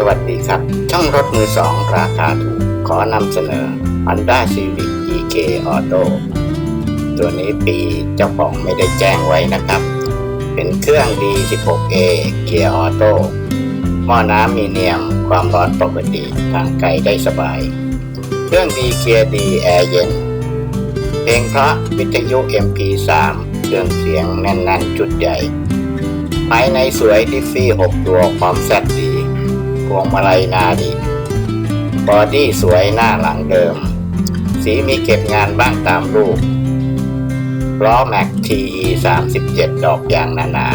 สวัสดีครับ ช่องรถมือสองราคาถูก ขอนำเสนอ Honda Civic EK Auto ตัวนี้ปีเจ้าของไม่ได้แจ้งไว้นะครับ เป็นเครื่อง D16A เกียร์ออโต้หม้อน้ำมีเนียมความร้อนปกติทางไกลได้สบาย เครื่องดีเกียร์ดีแอร์เย็น เพลงเพราะวิทยุ MP3 เครื่องเสียงแน่นๆ จุดใหญ่ภายในสวยดิฟฟี่ 6 ตัวพร้อมแซดดี พวงมาลัยนาดีบอดี้สวยหน้าหลังเดิม สีมีเก็บงานบ้างตามรูปล้อแม็ก TE 37 ดอกยางนานา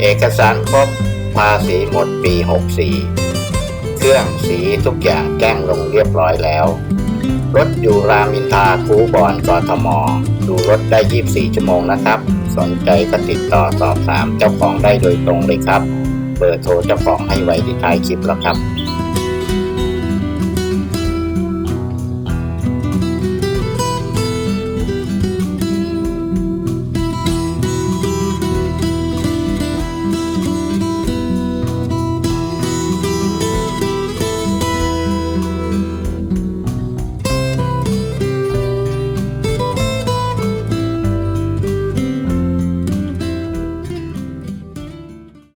เอกสารครบภาษีหมดปี 64 เครื่องสีทุกอย่างแจ้งลงเรียบร้อยแล้ว รถอยู่รามินทาคูบอนกอทม ดูรถได้ 24 ชั่วโมงนะครับ สนใจก็ติดต่อสอบถามเจ้าของได้โดยตรงเลยครับ เบอร์โทรเจ้าของให้ไว้ที่ท้ายคลิปแล้วครับ